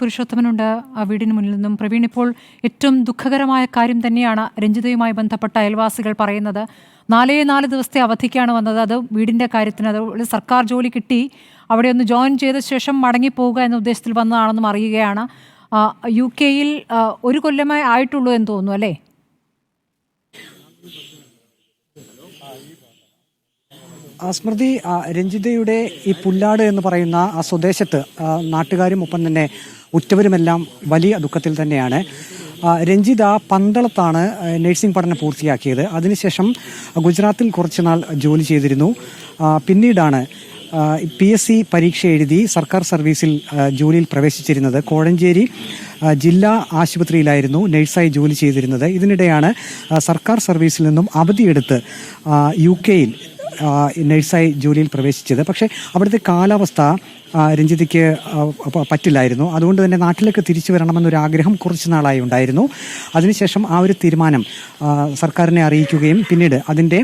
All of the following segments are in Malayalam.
പുരുഷോത്തമനുണ്ട്. ആ വീടിന് മുന്നിൽ നിന്നും പ്രവീൺ ഇപ്പോൾ ഏറ്റവും ദുഃഖകരമായ കാര്യം തന്നെയാണ് രഞ്ജിതയുമായി ബന്ധപ്പെട്ട അയൽവാസികൾ പറയുന്നത്. നാലേ നാല് ദിവസത്തെ അവധിക്കാണ് വന്നത്. അത് വീടിന്റെ കാര്യത്തിന് അത് സർക്കാർ ജോലി കിട്ടി. അവിടെ ഒന്ന് ജോയിൻ ചെയ്ത ശേഷം മടങ്ങിപ്പോവുക എന്ന ഉദ്ദേശത്തിൽ വന്നതാണെന്നും അറിയുകയാണ്. യു കെയിൽ ഒരു കൊല്ലമായി ആയിട്ടുള്ളൂ എന്ന് തോന്നുന്നു അല്ലേ ആ, സ്മൃതി രഞ്ജിതയുടെ ഈ പുല്ലാട് എന്ന് പറയുന്ന ആ സ്വദേശത്ത് നാട്ടുകാരും ഒപ്പം തന്നെ ഉറ്റവരുമെല്ലാം വലിയ ദുഃഖത്തിൽ തന്നെയാണ്. രഞ്ജിത പന്തളത്താണ് നഴ്സിംഗ് പഠനം പൂർത്തിയാക്കിയത്. അതിനുശേഷം ഗുജറാത്തിൽ കുറച്ചുനാൾ ജോലി ചെയ്തിരുന്നു. പിന്നീടാണ് പി എസ് സി പരീക്ഷ എഴുതി സർക്കാർ സർവീസിൽ ജോലിയിൽ പ്രവേശിച്ചിരുന്നത്. കോഴഞ്ചേരി ജില്ലാ ആശുപത്രിയിലായിരുന്നു നഴ്സായി ജോലി ചെയ്തിരുന്നത്. ഇതിനിടെയാണ് സർക്കാർ സർവീസിൽ നിന്നും അവധിയെടുത്ത് യു കെയിൽ നഴ്സായി ജോലിയിൽ പ്രവേശിച്ചത്. പക്ഷേ അവിടുത്തെ കാലാവസ്ഥ രഞ്ജിതയ്ക്ക് പറ്റില്ലായിരുന്നു. അതുകൊണ്ട് തന്നെ നാട്ടിലേക്ക് തിരിച്ചു വരണമെന്നൊരാഗ്രഹം കുറച്ച് നാളായി ഉണ്ടായിരുന്നു. അതിനുശേഷം ആ ഒരു തീരുമാനം സർക്കാരിനെ അറിയിക്കുകയും പിന്നീട് അതിന്റെ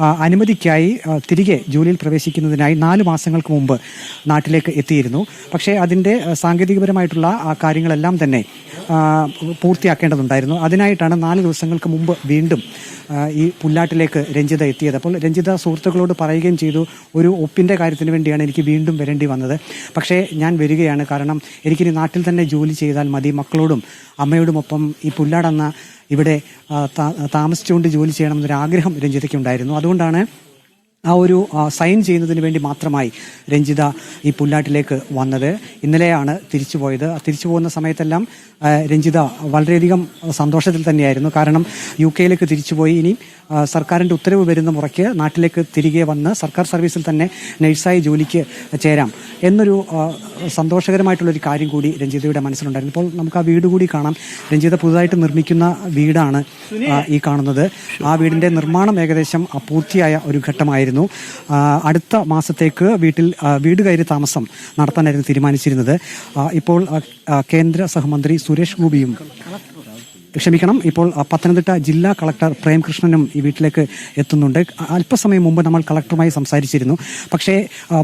അനുമതിക്കായി തിരികെ ജോലിയിൽ പ്രവേശിക്കുന്നതിനായി നാല് മാസങ്ങൾക്ക് മുമ്പ് നാട്ടിലേക്ക് എത്തിയിരുന്നു. പക്ഷേ അതിന്റെ സാങ്കേതികപരമായിട്ടുള്ള കാര്യങ്ങളെല്ലാം തന്നെ പൂർത്തിയാക്കേണ്ടതുണ്ടായിരുന്നു. അതിനായിട്ടാണ് നാല് ദിവസങ്ങൾക്ക് മുമ്പ് വീണ്ടും ഈ പുല്ലാട്ടിലേക്ക് രഞ്ജിത എത്തിയത്. അപ്പോൾ രഞ്ജിത സുഹൃത്തുക്കളോട് പറയുകയും ചെയ്തു ഒരു ഒപ്പിന്റെ കാര്യത്തിന് വേണ്ടിയാണ് എനിക്ക് വീണ്ടും വരേണ്ടി വന്നത്. പക്ഷേ ഞാൻ വരികയാണ്. കാരണം എനിക്കിനി നാട്ടിൽ തന്നെ ജോലി ചെയ്താൽ മതി. മക്കളോടും അമ്മയോടുമൊപ്പം ഈ പുല്ലാടെന്ന ഇവിടെ താമസിച്ചുകൊണ്ട് ജോലി ചെയ്യണമെന്നൊരു ആഗ്രഹം രഞ്ജിതയ്ക്ക് ഉണ്ടായിരുന്നു അതുകൊണ്ടാണ് ആ ഒരു സൈൻ ചെയ്യുന്നതിന് വേണ്ടി മാത്രമായി രഞ്ജിത ഈ പുല്ലാട്ടിലേക്ക് വന്നത്. ഇന്നലെയാണ് തിരിച്ചു പോയത്. തിരിച്ചു പോകുന്ന സമയത്തെല്ലാം രഞ്ജിത വളരെയധികം സന്തോഷത്തിൽ തന്നെയായിരുന്നു. കാരണം യു കെയിലേക്ക് തിരിച്ചുപോയി ഇനി സർക്കാരിന്റെ ഉത്തരവ് വരുന്ന മുറയ്ക്ക് നാട്ടിലേക്ക് തിരികെ വന്ന് സർക്കാർ സർവീസിൽ തന്നെ നഴ്സായി ജോലിക്ക് ചേരാം എന്നൊരു സന്തോഷകരമായിട്ടുള്ള സന്തോഷകരമായിട്ടുള്ളൊരു കാര്യം കൂടി രഞ്ജിതയുടെ മനസ്സിലുണ്ടായിരുന്നു. ഇപ്പോൾ നമുക്ക് ആ വീട് കൂടി കാണാം. രഞ്ജിത പുതുതായിട്ട് നിർമ്മിക്കുന്ന വീടാണ് ഈ കാണുന്നത്. ആ വീടിന്റെ നിർമ്മാണം ഏകദേശം പൂർത്തിയായ ഒരു ഘട്ടമായിരുന്നു. ആ, അടുത്ത മാസത്തേക്ക് വീട്ടിൽ വീട് കയറി താമസം നടത്താനായിരുന്നു തീരുമാനിച്ചിരുന്നത്. ഇപ്പോൾ കേന്ദ്ര സഹമന്ത്രി സുരേഷ് ഗോപിയും ക്ഷമിക്കണം. ഇപ്പോൾ പത്തനംതിട്ട ജില്ലാ കളക്ടർ പ്രേംകൃഷ്ണനും ഈ വീട്ടിലേക്ക് എത്തുന്നുണ്ട്. അല്പസമയം മുമ്പ് നമ്മൾ കളക്ടറുമായി സംസാരിച്ചിരുന്നു. പക്ഷേ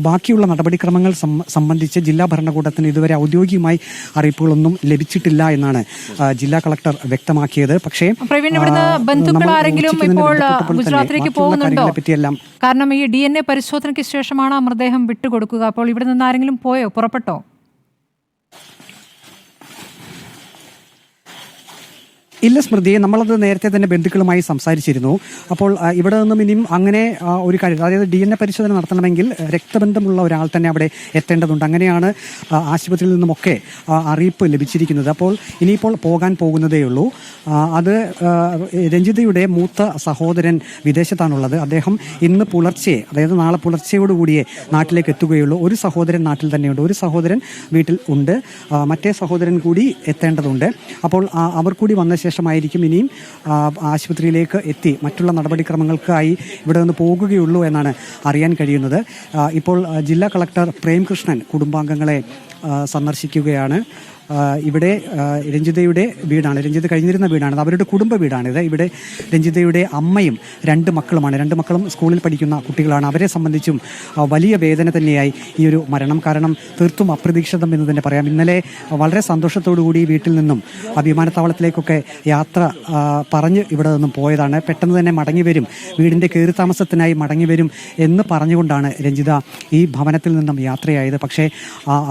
ബാക്കിയുള്ള നടപടിക്രമങ്ങൾ സംബന്ധിച്ച് ജില്ലാ ഭരണകൂടത്തിന് ഇതുവരെ ഔദ്യോഗികമായി അറിയിപ്പുകളൊന്നും ലഭിച്ചിട്ടില്ല എന്നാണ് ജില്ലാ കളക്ടർ വ്യക്തമാക്കിയത്. പക്ഷേ പറ്റിയെല്ലാം കാരണം ഈ ഡി എൻ എ പരിശോധനയ്ക്ക് ശേഷമാണ് മൃതദേഹം വിട്ടുകൊടുക്കുക. അപ്പോൾ ഇവിടെ നിന്ന് ആരെങ്കിലും പോയോ? പുറപ്പെട്ടോ? ഇല്ല സ്മൃതി നമ്മളത് നേരത്തെ തന്നെ ബന്ധുക്കളുമായി സംസാരിച്ചിരുന്നു. അപ്പോൾ ഇവിടെ നിന്നും ഇനിയും അങ്ങനെ ഒരു കാര്യം അതായത് ഡി എൻ എ പരിശോധന നടത്തണമെങ്കിൽ രക്തബന്ധമുള്ള ഒരാൾ തന്നെ അവിടെ എത്തേണ്ടതുണ്ട്. അങ്ങനെയാണ് ആശുപത്രിയിൽ നിന്നുമൊക്കെ അറിയിപ്പ് ലഭിച്ചിരിക്കുന്നത്. അപ്പോൾ ഇനിയിപ്പോൾ പോകാൻ പോകുന്നതേ ഉള്ളൂ. അത് രഞ്ജിതയുടെ മൂത്ത സഹോദരൻ വിദേശത്താണുള്ളത്. അദ്ദേഹം ഇന്ന് പുലർച്ചെ അതായത് നാളെ പുലർച്ചയോടുകൂടിയേ നാട്ടിലേക്ക് എത്തുകയുള്ളൂ. ഒരു സഹോദരൻ നാട്ടിൽ തന്നെയുണ്ട്. ഒരു സഹോദരൻ വീട്ടിൽ ഉണ്ട്. മറ്റേ സഹോദരൻ കൂടി എത്തേണ്ടതുണ്ട്. അപ്പോൾ അവർ കൂടി വന്ന ശേഷമായിരിക്കും ഇനിയും. ആശുപത്രിയിലേക്ക് എത്തി മറ്റുള്ള നടപടിക്രമങ്ങൾക്കായി ഇവിടെ നിന്ന് പോകുകയുള്ളൂ എന്നാണ് അറിയാൻ കഴിയുന്നത്. ഇപ്പോൾ ജില്ലാ കളക്ടർ പ്രേംകൃഷ്ണൻ കുടുംബാംഗങ്ങളെ സന്ദർശിക്കുകയാണ്. ഇവിടെ രഞ്ജിതയുടെ വീടാണ്. രഞ്ജിത കഴിഞ്ഞിരുന്ന വീടാണ്. അവരുടെ കുടുംബ വീടാണിത് ഇവിടെ രഞ്ജിതയുടെ അമ്മയും രണ്ട് മക്കളുമാണ്. രണ്ട് മക്കളും സ്കൂളിൽ പഠിക്കുന്ന കുട്ടികളാണ്. അവരെ സംബന്ധിച്ചും വലിയ വേദന തന്നെയായി ഈ ഒരു മരണം. കാരണം തീർത്തും അപ്രതീക്ഷിതം എന്ന് തന്നെ പറയാം. ഇന്നലെ വളരെ കൂടി വീട്ടിൽ നിന്നും വിമാനത്താവളത്തിലേക്കൊക്കെ യാത്ര പറഞ്ഞ് ഇവിടെ നിന്നും പോയതാണ്. പെട്ടെന്ന് തന്നെ മടങ്ങി വരും. വീടിന്റെ കയറി താമസത്തിനായി മടങ്ങി വരും എന്ന് പറഞ്ഞുകൊണ്ടാണ് രഞ്ജിത ഈ ഭവനത്തിൽ നിന്നും യാത്രയായത്. പക്ഷേ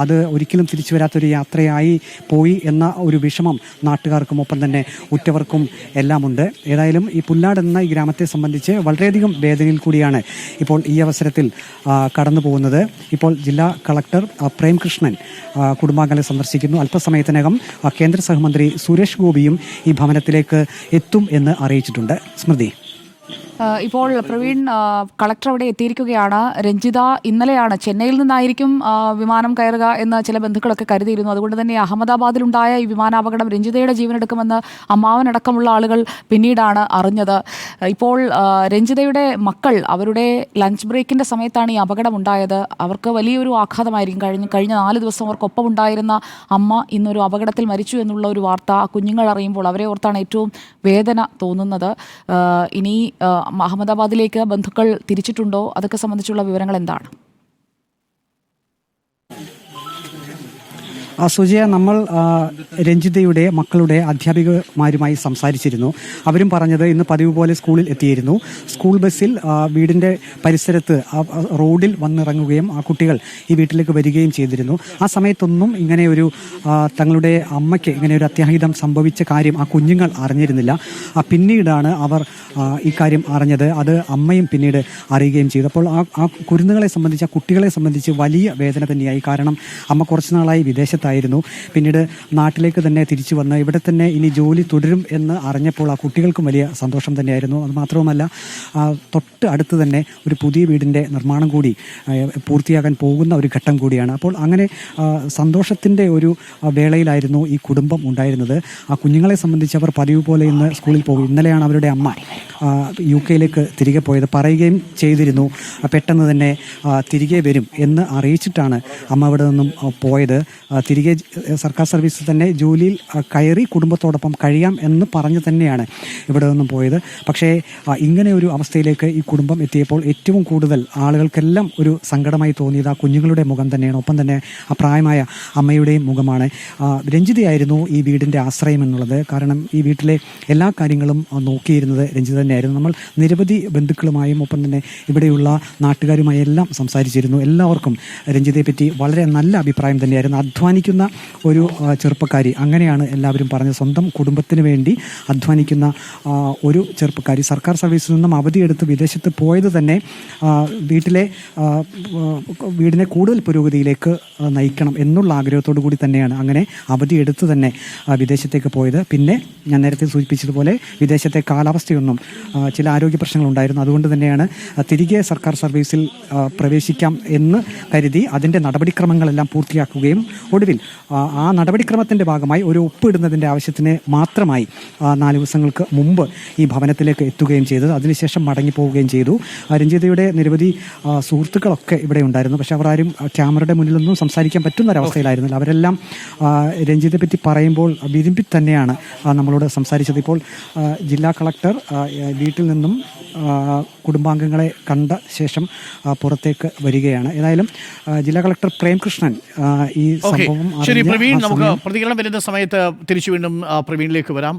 അത് ഒരിക്കലും തിരിച്ചു വരാത്തൊരു യാത്രയായി പോയി എന്ന ഒരു വിഷമം നാട്ടുകാർക്കും ഒപ്പം തന്നെ ഉറ്റവർക്കും എല്ലാമുണ്ട്. ഏതായാലും ഈ പുല്ലാട് എന്ന ഈ ഗ്രാമത്തെ സംബന്ധിച്ച് വളരെയധികം വേദനയിൽ കൂടിയാണ് ഇപ്പോൾ ഈ അവസരത്തിൽ കടന്നു പോകുന്നത്. ഇപ്പോൾ ജില്ലാ കളക്ടർ പ്രേംകൃഷ്ണൻ കുടുംബാംഗങ്ങളെ സന്ദർശിക്കുന്നു. അല്പസമയത്തിനകം കേന്ദ്ര സഹമന്ത്രി സുരേഷ് ഗോപിയും ഈ ഭവനത്തിലേക്ക് എത്തും എന്ന് അറിയിച്ചിട്ടുണ്ട്. സ്മൃതി. ഇപ്പോൾ പ്രവീൺ കളക്ടർ അവിടെ എത്തിയിരിക്കുകയാണ്. രഞ്ജിത ഇന്നലെയാണ് ചെന്നൈയിൽ നിന്നായിരിക്കും വിമാനം കയറുക എന്ന് ചില ബന്ധുക്കളൊക്കെ കരുതിയിരുന്നു. അതുകൊണ്ട് തന്നെ അഹമ്മദാബാദിലുണ്ടായ ഈ വിമാനാപകടം രഞ്ജിതയുടെ ജീവനെടുക്കുമെന്ന് അമ്മാവനടക്കമുള്ള ആളുകൾ പിന്നീടാണ് അറിഞ്ഞത്. ഇപ്പോൾ രഞ്ജിതയുടെ മക്കൾ അവരുടെ ലഞ്ച് ബ്രേക്കിന്റെ സമയത്താണ് ഈ അപകടം ഉണ്ടായത് അവർക്ക് വലിയൊരു ആഘാതമായിരിക്കും. കഴിഞ്ഞ കഴിഞ്ഞ നാല് ദിവസം അവർക്കൊപ്പം ഉണ്ടായിരുന്ന അമ്മ ഇന്നൊരു അപകടത്തിൽ മരിച്ചു എന്നുള്ള ഒരു വാർത്ത കുഞ്ഞുങ്ങൾ അറിയുമ്പോൾ അവരെ ഓർത്താണ് ഏറ്റവും വേദന തോന്നുന്നത്. ഇനി അഹമ്മദാബാദിലേക്ക് ബന്ധുക്കൾ തിരിച്ചിട്ടുണ്ടോ? അതൊക്കെ സംബന്ധിച്ചുള്ള വിവരങ്ങൾ എന്താണ്? സുജയ നമ്മൾ രഞ്ജിതയുടെ മക്കളുടെ അധ്യാപികമാരുമായി സംസാരിച്ചിരുന്നു. അവരും പറഞ്ഞത് ഇന്ന് പതിവ് പോലെ സ്കൂളിൽ എത്തിയിരുന്നു. സ്കൂൾ ബസ്സിൽ വീടിന്റെ പരിസരത്ത് റോഡിൽ വന്നിറങ്ങുകയും ആ കുട്ടികൾ ഈ വീട്ടിലേക്ക് വരികയും ചെയ്തിരുന്നു. ആ സമയത്തൊന്നും ഇങ്ങനെ ഒരു തങ്ങളുടെ അമ്മയ്ക്ക് ഇങ്ങനെ ഒരു അത്യാഹിതം സംഭവിച്ച കാര്യം ആ കുഞ്ഞുങ്ങൾ അറിഞ്ഞിരുന്നില്ല. ആ, പിന്നീടാണ് അവർ ഈ കാര്യം അറിഞ്ഞത്. അത് അമ്മയും പിന്നീട് അറിയുകയും ചെയ്തു. അപ്പോൾ ആ ആ കുരുന്നുകളെ സംബന്ധിച്ച് ആ കുട്ടികളെ സംബന്ധിച്ച് വലിയ വേദന തന്നെയായി. കാരണം അമ്മ കുറച്ച് നാളായി വിദേശത്തായിരുന്നു പിന്നീട് നാട്ടിലേക്ക് തന്നെ തിരിച്ചു വന്ന് ഇവിടെ തന്നെ ഇനി ജോലി തുടരും എന്ന് അറിഞ്ഞപ്പോൾ ആ കുട്ടികൾക്കും വലിയ സന്തോഷം തന്നെയായിരുന്നു. അത് മാത്രവുമല്ല തൊട്ട് അടുത്ത് തന്നെ ഒരു പുതിയ വീടിന്റെ നിർമ്മാണം കൂടി പൂർത്തിയാകാൻ പോകുന്ന ഒരു ഘട്ടം കൂടിയാണ്. അപ്പോൾ അങ്ങനെ സന്തോഷത്തിന്റെ ഒരു വേളയിലായിരുന്നു ഈ കുടുംബം ഉണ്ടായിരുന്നത്. ആ കുഞ്ഞുങ്ങളെ സംബന്ധിച്ച് അവർ പതിവ് പോലെ ഇന്ന് സ്കൂളിൽ പോകും. ഇന്നലെയാണ് അവരുടെ അമ്മ യു കെയിലേക്ക് തിരികെ പോയത്. പറയുകയും ചെയ്തിരുന്നു പെട്ടെന്ന് തന്നെ തിരികെ വരും എന്ന് അറിയിച്ചിട്ടാണ് അമ്മ അവിടെ നിന്നും പോയത്. തിരികെ സർക്കാർ സർവീസിൽ തന്നെ ജോലിയിൽ കയറി കുടുംബത്തോടൊപ്പം കഴിയാം എന്ന് പറഞ്ഞ് തന്നെയാണ് ഇവിടെ നിന്നും പോയത്. പക്ഷേ ഇങ്ങനെ ഒരു അവസ്ഥയിലേക്ക് ഈ കുടുംബം എത്തിയപ്പോൾ ഏറ്റവും കൂടുതൽ ആളുകൾക്കെല്ലാം ഒരു സങ്കടമായി തോന്നിയത് ആ കുഞ്ഞുങ്ങളുടെ മുഖം തന്നെയാണ്. ഒപ്പം തന്നെ ആ പ്രായമായ അമ്മയുടെയും മുഖമാണ്. രഞ്ജിതയായിരുന്നു ഈ വീടിന്റെ ആശ്രയം എന്നുള്ളത്. കാരണം ഈ വീട്ടിലെ എല്ലാ കാര്യങ്ങളും നോക്കിയിരുന്നത് രഞ്ജിത തന്നെയായിരുന്നു. നമ്മൾ നിരവധി ബന്ധുക്കളുമായും ഒപ്പം തന്നെ ഇവിടെയുള്ള നാട്ടുകാരുമായി എല്ലാം സംസാരിച്ചിരുന്നു. എല്ലാവർക്കും രഞ്ജിതയെ പറ്റി വളരെ നല്ല അഭിപ്രായം തന്നെയായിരുന്നു. അധ്വാനിക്കുന്ന ഒരു ചെറുപ്പക്കാരി. അങ്ങനെയാണ് എല്ലാവരും പറഞ്ഞത്. സ്വന്തം കുടുംബത്തിന് വേണ്ടി അധ്വാനിക്കുന്ന ഒരു ചെറുപ്പക്കാരി. സർക്കാർ സർവീസിൽ നിന്നും അവധിയെടുത്ത് വിദേശത്ത് പോയത് തന്നെ വീട്ടിലെ വീടിനെ കൂടുതൽ പുരോഗതിയിലേക്ക് നയിക്കണം എന്നുള്ള ആഗ്രഹത്തോടു കൂടി തന്നെയാണ് അങ്ങനെ അവധിയെടുത്ത് തന്നെ വിദേശത്തേക്ക് പോയത്. പിന്നെ ഞാൻ നേരത്തെ സൂചിപ്പിച്ചതുപോലെ വിദേശത്തെ കാലാവസ്ഥയൊന്നും ചില ആരോഗ്യ പ്രശ്നങ്ങളുണ്ടായിരുന്നു. അതുകൊണ്ട് തന്നെയാണ് തിരികെ സർക്കാർ സർവീസിൽ പ്രവേശിക്കാം എന്ന് കരുതി അതിന്റെ നടപടിക്രമങ്ങളെല്ലാം പൂർത്തിയാക്കുകയും ഒടുവിൽ ആ, ആ നടപടിക്രമത്തിന്റെ ഭാഗമായി ഒരു ഒപ്പിടുന്നതിന്റെ ആവശ്യത്തിന് മാത്രമായി നാല് ദിവസങ്ങൾക്ക് മുമ്പ് ഈ ഭവനത്തിലേക്ക് എത്തുകയും ചെയ്തു അതിനുശേഷം മടങ്ങിപ്പോവുകയും ചെയ്തു. രഞ്ജിതയുടെ നിരവധി സുഹൃത്തുക്കളൊക്കെ ഇവിടെ ഉണ്ടായിരുന്നു. പക്ഷെ അവർ ആരും ക്യാമറയുടെ മുന്നിലൊന്നും സംസാരിക്കാൻ പറ്റുന്ന ഒരവസ്ഥയിലായിരുന്നില്ല. അവരെല്ലാം രഞ്ജിതയെ പറ്റി പറയുമ്പോൾ വിരുമ്പി തന്നെയാണ് നമ്മളോട് സംസാരിച്ചത്. ഇപ്പോൾ ജില്ലാ കളക്ടർ വീട്ടിൽ നിന്നും കുടുംബാംഗങ്ങളെ കണ്ട ശേഷം പുറത്തേക്ക് വരികയാണ്. ഏതായാലും ജില്ലാ കളക്ടർ പ്രേംകൃഷ്ണൻ ഈ സംഭവം ശരി പ്രവീൺ നമുക്ക് പ്രതികരണം വരുന്ന സമയത്ത് തിരിച്ചു വീണ്ടും പ്രവീണിലേക്ക് വരാം.